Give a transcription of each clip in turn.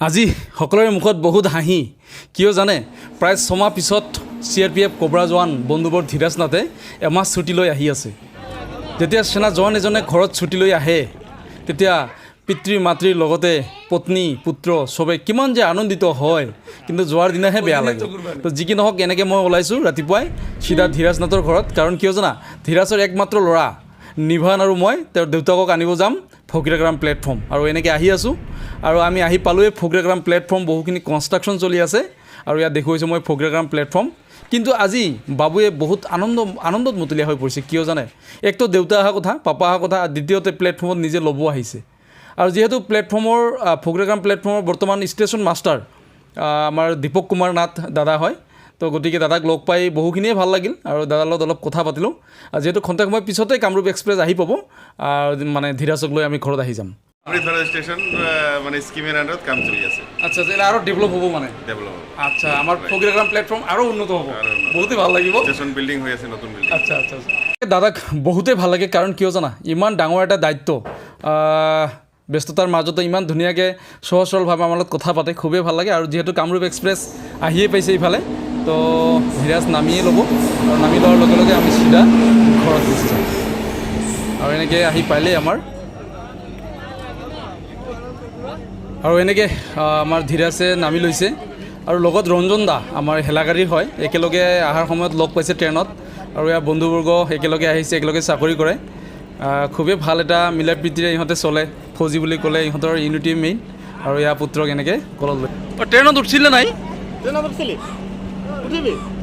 আজি সকলোৰে মুখত বহুত হাঁহি। কিয় জানে? প্ৰায় ছমাহ পিছত চি আৰ পি এফ কবৰা জোৱান বন্ধুবৰ ধীৰাজ নাথে এমাহ ছুটী লৈ আহি আছে। যেতিয়া সেনা জোৱান এজনে ঘৰত ছুটী লৈ আহে, তেতিয়া পিতৃ মাতৃৰ লগতে পত্নী, পুত্ৰ চবে কিমান যে আনন্দিত হয়, কিন্তু যোৱাৰ দিনাহে বেয়া লাগে। তো যি কি নহওক, এনেকৈ মই ওলাইছোঁ ৰাতিপুৱাই চিধা ধীৰাজ নাথৰ ঘৰত। কাৰণ কিয় জানা? ধীৰাজৰ একমাত্ৰ ল'ৰা, নিভান আৰু মই, তেওঁৰ দেউতাকক আনিব যাম ফকিৰাগ্ৰাম প্লেটফৰ্ম। আৰু এনেকৈ আহি আছোঁ। আৰু আমি আহি পালোঁৱে ফকিৰাগ্ৰাম প্লেটফৰ্ম বহুখিনি কনষ্ট্ৰাকশ্যন চলি আছে। আৰু ইয়াত দেখুৱাইছোঁ মই ফকিৰাগ্ৰাম প্লেটফৰ্ম কিন্তু আজি বাবুৱে বহুত আনন্দ, আনন্দত মতলীয়া হৈ পৰিছে, কিয় জানে? একতো দেউতা অহা কথা, পাপা অহা কথা দ্বিতীয়তে প্লেটফৰ্মত নিজে ল'ব আহিছে। আৰু যিহেতু প্লেটফৰ্মৰ ফকিৰাগ্ৰাম প্লেটফৰ্মৰ বৰ্তমান ষ্টেচন মাষ্টাৰ আমাৰ দীপক কুমাৰ নাথ দাদা হয়। তো গতিকে দাদাক লগ পাই বহুখিনিয়ে ভালো লাগিল আৰু দাদাৰ লগত অলপ কথা পাতিলোঁ। যিহেতু খন্তেক সময় পিছতে কামৰূপ এক্সপ্ৰেছ আহি পাব। মানে ধীৰাজক লৈ আমি ঘৰত আহি যাম। অমৃতসৰ ষ্টেচন মানে স্কিমেৰ আণ্ডাৰত কাম চলি আছে। আচ্ছা তেতিয়াহ'লে আৰু ডেভেলপ হ'ব মানে? ডেভেলপ হ'ব। আচ্ছা আমাৰ ফকিৰাগ্ৰাম প্লেটফৰ্ম আৰু উন্নত হ'ব। বহুতেই ভালো লাগিব। বিল্ডিং হৈ আছে নতুন বিল্ডিং আচ্ছা আচ্ছা আচ্ছা। দাদাক বহুতেই ভালো লাগে কাৰণ কিয় জানা ইমান ডাঙৰ এটা দায়িত্ব। ব্যস্ততাৰ মাজতো ইমান ধুনীয়াকৈ সহজ সৰলভাৱে আমাৰ লগত কথা পাতে খুবেই ভালো লাগে। আৰু যিহেতু কামৰূপ এক্সপ্ৰেছ আহিয়ে পাইছে ইফালে তো ধীৰাজ নামিয়ে ল'ব। আৰু নামি লোৱাৰ লগে লগে আমি চিধা ঘৰত গুচি যাম। আৰু এনেকৈ আহি পালেই আমাৰ আৰু এনেকৈ আমাৰ ধীৰাজে নামি লৈছে আৰু লগত ৰঞ্জন দা আমাৰ হেলাগাড়ীৰ হয় একেলগে অহাৰ সময়ত লগ পাইছে ট্ৰেইনত আৰু ইয়াৰ বন্ধুবৰ্গ একেলগে আহিছে একেলগে চাকৰি কৰে খুবেই ভালো এটা মিলা প্ৰীতিৰে ইহঁতে চলে ফৌজি বুলি ক'লে ইহঁতৰ ইউনিটি মেইন আৰু ইয়াৰ পুত্ৰক এনেকৈ কলত লৈ ট্ৰেইনত উঠিছিলে নাই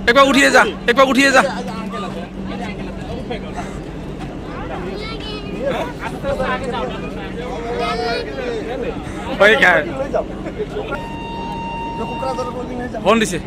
একবাৰ উঠিয়ে যা একবাৰ উঠিয়ে যা হয় কাৰ ফোন দিছে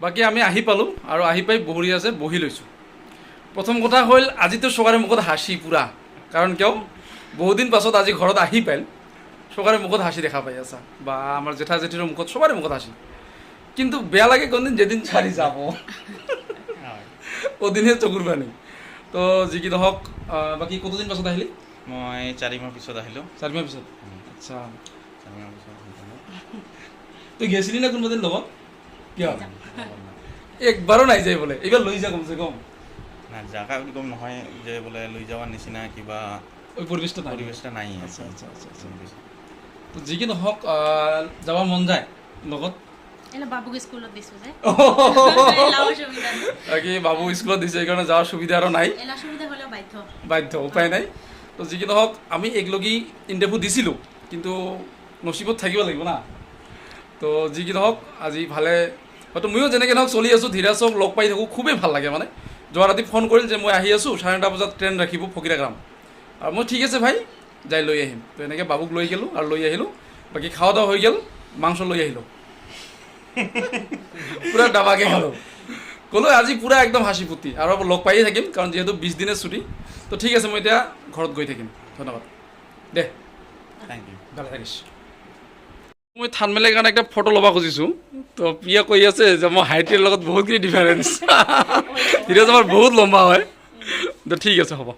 বাকী আমি আহি পালোঁ আৰু আহি পাই বহৰি আছে বহি লৈছোঁ। প্ৰথম কথা হ'ল আজিতো চকাৰে মুখত হাঁহি পূৰা। কাৰণ কিয়? বহুদিন পাছত আজি ঘৰত আহি পাইল। চকাৰে মুখত হাঁহি দেখা পাই আছা। বা আমাৰ জেঠা জেঠিৰ মুখত চবৰে মুখত হাঁহি কিন্তু বেয়া লাগে কোনদিন যেদিন চাৰি যাব। ওদিনহে চকুৰ পানী তো যি কি নহওক বাকী কতদিন পাছত আহিলি? মই চাৰি মাহ পিছত আহিলোঁ। চাৰি মাহ পিছত? আচ্ছা। তই গেছিলি না কোনোবা দিন লগত? কিয়? একবাৰো নাই যায় বোলে এইবাৰ লৈ যা কমচে কম। নাই জাগা বুলি ক'ম নহয় যে বোলে লৈ যোৱাৰ নিচিনা কিবা ওই পৰিৱেশটো নাই। পৰিৱেশ এটা নাই। আচ্ছা আচ্ছা আচ্ছা আচ্ছা। তো যি কি নহওক যাব মন যায়। লগত? বাবুক স্কুলত দিছো যে। এলাও সুবিধা নেই। বাকী বাবু স্কুলত দিছে সেইকাৰণে যোৱাৰ সুবিধা আৰু নাই। বাধ্য। বাধ্য উপায় নাই। তো যি কি নহওক আমি একলগি ইণ্টাৰভিউ দিছিলোঁ কিন্তু নচিবত থাকিব লাগিব না। তো যি কি নহওক আজি ভালে। হয়তো ময়ো যেনেকৈ নহওক চলি আছোঁ ধীৰাজক লগ পাই থাকোঁ খুবেই ভালো লাগে মানে। যোৱা ৰাতি ফোন কৰিল যে মই আহি আছোঁ চাৰে নটা বজাত ট্ৰেইন ৰাখিব ফকিৰাগ্ৰাম। আৰু মই ঠিক আছে ভাই যাই লৈ আহিম। তো এনেকৈ বাবুক লৈ গ'লোঁ আৰু লৈ আহিলোঁ। বাকী খাওয়া দাওয়া হৈ গ'ল মাংস লৈ আহিলোঁ। পূৰা দাবাকে খালোঁ। ক'লো আজি পূৰা একদম হাঁহি ফুৰ্তি আৰু লগ পায়ে থাকিম কাৰণ যিহেতু বিছ দিনে ছুটি। তো ঠিক আছে মই এতিয়া ঘৰত গৈ থাকিম। ধন্যবাদ। দে। থেংক ইউ ভালে থাকিছ মই থানমেলৰ কাৰণে একটা ফটো ল'ব খুজিছোঁ। তো প্ৰিয়া কৈ আছে যে মই হাইটিৰ লগত বহুতখিনি ডিফাৰেঞ্চ ধীৰজ আমাৰ বহুত লম্বা হয়। তো ঠিক আছে, হ'ব।